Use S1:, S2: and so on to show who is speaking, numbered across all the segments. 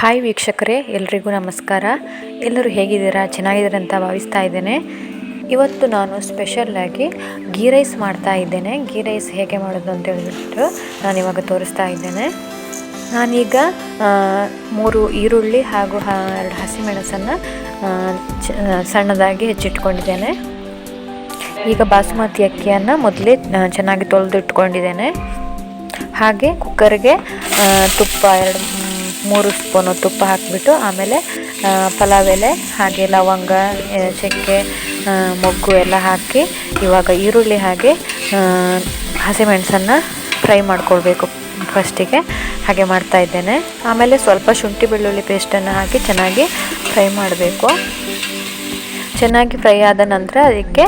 S1: Hi ವೀಕ್ಷಕರೇ, ಎಲ್ರಿಗೂ ನಮಸ್ಕಾರ. ಎಲ್ಲರೂ ಹೇಗಿದ್ದೀರಾ? ಚೆನ್ನಾಗಿದ್ದೀರಾ ಅಂತ ಭಾವಿಸ್ತಾ ಇದ್ದೇನೆ. ಇವತ್ತು ನಾನು ಸ್ಪೆಷಲ್ಲಾಗಿ ಗೀ ರೈಸ್ ಮಾಡ್ತಾ ಇದ್ದೇನೆ. ಗೀ ರೈಸ್ ಹೇಗೆ ಮಾಡೋದು ಅಂತ ಹೇಳಿಬಿಟ್ಟು ನಾನು ಇವಾಗ ತೋರಿಸ್ತಾ ಇದ್ದೇನೆ. ನಾನೀಗ ಮೂರು ಈರುಳ್ಳಿ ಹಾಗೂ ಎರಡು ಹಸಿಮೆಣಸನ್ನು ಸಣ್ಣದಾಗಿ ಹೆಚ್ಚಿಟ್ಕೊಂಡಿದ್ದೇನೆ. ಈಗ ಬಾಸುಮತಿ ಅಕ್ಕಿಯನ್ನು ಮೊದಲೇ ಚೆನ್ನಾಗಿ ತೊಳೆದು ಇಟ್ಕೊಂಡಿದ್ದೇನೆ ಹಾಗೆ ಕುಕ್ಕರ್ಗೆ ತುಪ್ಪ ಎರಡು ಮೂರು ಸ್ಪೂನು ತುಪ್ಪ ಹಾಕಿಬಿಟ್ಟು ಆಮೇಲೆ ಪಲಾವ್ ಎಲೆ, ಹಾಗೆ ಲವಂಗ ಚಕ್ಕೆ ಮೊಗ್ಗು ಎಲ್ಲ ಹಾಕಿ ಇವಾಗ ಈರುಳ್ಳಿ ಹಾಗೆ ಹಸಿಮೆಣಸನ್ನು ಫ್ರೈ ಮಾಡ್ಕೊಳ್ಬೇಕು ಫಸ್ಟಿಗೆ. ಹಾಗೆ ಮಾಡ್ತಾ ಇದ್ದೇನೆ. ಆಮೇಲೆ ಸ್ವಲ್ಪ ಶುಂಠಿ ಬೆಳ್ಳುಳ್ಳಿ ಪೇಸ್ಟನ್ನು ಹಾಕಿ ಚೆನ್ನಾಗಿ ಫ್ರೈ ಮಾಡಬೇಕು. ಚೆನ್ನಾಗಿ ಫ್ರೈ ಆದ ನಂತರ ಅದಕ್ಕೆ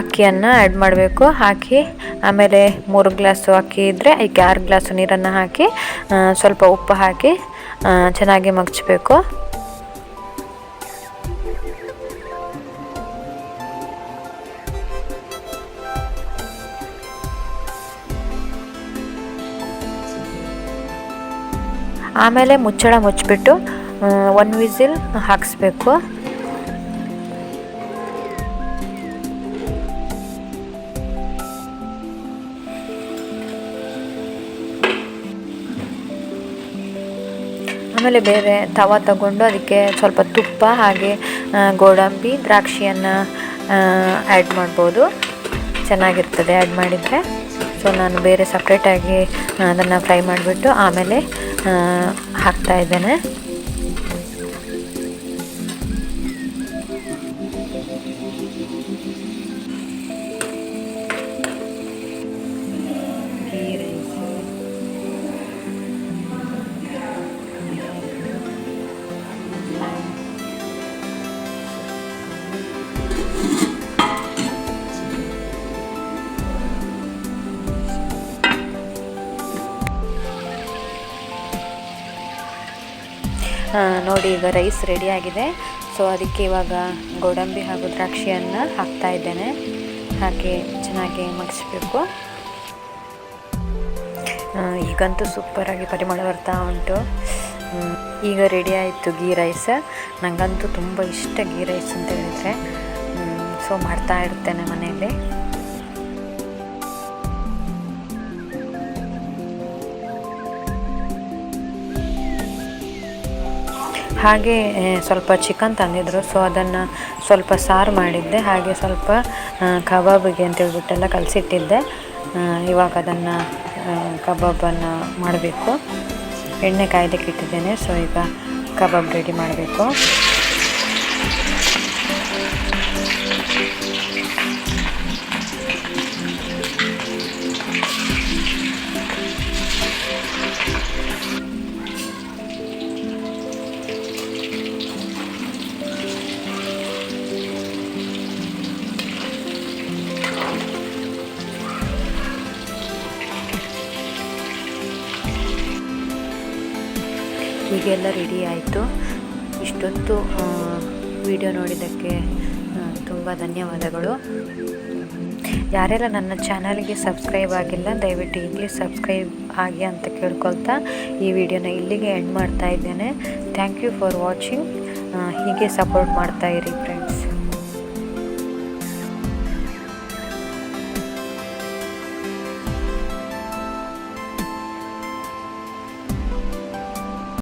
S1: ಅಕ್ಕಿಯನ್ನು ಆ್ಯಡ್ ಮಾಡಬೇಕು. ಹಾಕಿ ಆಮೇಲೆ ಮೂರು ಗ್ಲಾಸು ಅಕ್ಕಿ ಇದ್ದರೆ ಅದಕ್ಕೆ ಆರು ಗ್ಲಾಸು ನೀರನ್ನು ಹಾಕಿ ಸ್ವಲ್ಪ ಉಪ್ಪು ಹಾಕಿ ಚೆನ್ನಾಗಿ ಮಗ್ಚಬೇಕು. ಆಮೇಲೆ ಮುಚ್ಚಳ ಮುಚ್ಚಿಬಿಟ್ಟು ಒನ್ ವಿಸಿಲ್ ಹಾಕಿಸ್ಬೇಕು. ಆಮೇಲೆ ಬೇರೆ ತವ ತಗೊಂಡು ಅದಕ್ಕೆ ಸ್ವಲ್ಪ ತುಪ್ಪ ಹಾಗೆ ಗೋಡಂಬಿ, ದ್ರಾಕ್ಷಿಯನ್ನು ಆ್ಯಡ್ ಮಾಡ್ಬೋದು. ಚೆನ್ನಾಗಿರ್ತದೆ ಆ್ಯಡ್ ಮಾಡಿದರೆ. ಸೊ ನಾನು ಬೇರೆ ಸಪ್ರೇಟಾಗಿ ಅದನ್ನು ಫ್ರೈ ಮಾಡಿಬಿಟ್ಟು ಆಮೇಲೆ ಹಾಕ್ತಾ ಇದ್ದೇನೆ. ನೋಡಿ ಈಗ ರೈಸ್ ರೆಡಿ ಆಗಿದೆ. ಸೊ ಅದಕ್ಕೆ ಇವಾಗ ಗೋಡಂಬಿ ಹಾಗೂ ದ್ರಾಕ್ಷಿಯನ್ನು ಹಾಕ್ತಾ ಇದ್ದೇನೆ. ಹಾಕಿ ಚೆನ್ನಾಗಿ ಮಗಿಸ್ಬೇಕು. ಈಗಂತೂ ಸೂಪರಾಗಿ ಪರಿಮಳ ಬರ್ತಾ ಉಂಟು. ಈಗ ರೆಡಿ ಆಯಿತು ಗೀ ರೈಸ್ ನನಗಂತೂ ತುಂಬ ಇಷ್ಟ ಗೀ ರೈಸ್ ಅಂತ ಹೇಳಿದರೆ. ಸೊ ಮಾಡ್ತಾ ಇರ್ತೇನೆ ಮನೆಯಲ್ಲಿ. ಹಾಗೆ ಸ್ವಲ್ಪ ಚಿಕನ್ ತಂದಿದ್ದರು ಸೊ ಅದನ್ನು ಸ್ವಲ್ಪ ಸಾರು ಮಾಡಿದ್ದೆ. ಹಾಗೆ ಸ್ವಲ್ಪ ಕಬಾಬಿಗೆ ಅಂತ ಹೇಳ್ಬಿಟ್ಟೆಲ್ಲ ಕಲಸಿಟ್ಟಿದ್ದೆ. ಇವಾಗ ಅದನ್ನು ಕಬಾಬನ್ನು ಮಾಡಬೇಕು. ಎಣ್ಣೆ ಕಾಯ್ದಕ್ಕೆ ಇಟ್ಟಿದ್ದೇನೆ. ಸೊ ಈಗ ಕಬಾಬ್ ರೆಡಿ ಮಾಡಬೇಕು. ಹೀಗೆಲ್ಲ ರೆಡಿ ಆಯಿತು. ಇಷ್ಟೊತ್ತು ವಿಡಿಯೋ ನೋಡಿದ್ದಕ್ಕೆ ತುಂಬ ಧನ್ಯವಾದಗಳು. ಯಾರೆಲ್ಲ ನನ್ನ ಚಾನಲ್ಗೆ ಸಬ್ಸ್ಕ್ರೈಬ್ ಆಗಿಲ್ಲ, ದಯವಿಟ್ಟು ಈಗಲೇ ಸಬ್ಸ್ಕ್ರೈಬ್ ಆಗಿ ಅಂತ ಕೇಳ್ಕೊಳ್ತಾ ಈ ವಿಡಿಯೋನ ಇಲ್ಲಿಗೆ ಎಂಡ್ ಮಾಡ್ತಾ ಇದ್ದೇನೆ. Thank you for watching. ಹೀಗೆ ಸಪೋರ್ಟ್ ಮಾಡ್ತಾ ಇರಿ ಫ್ರೆಂಡ್ಸ್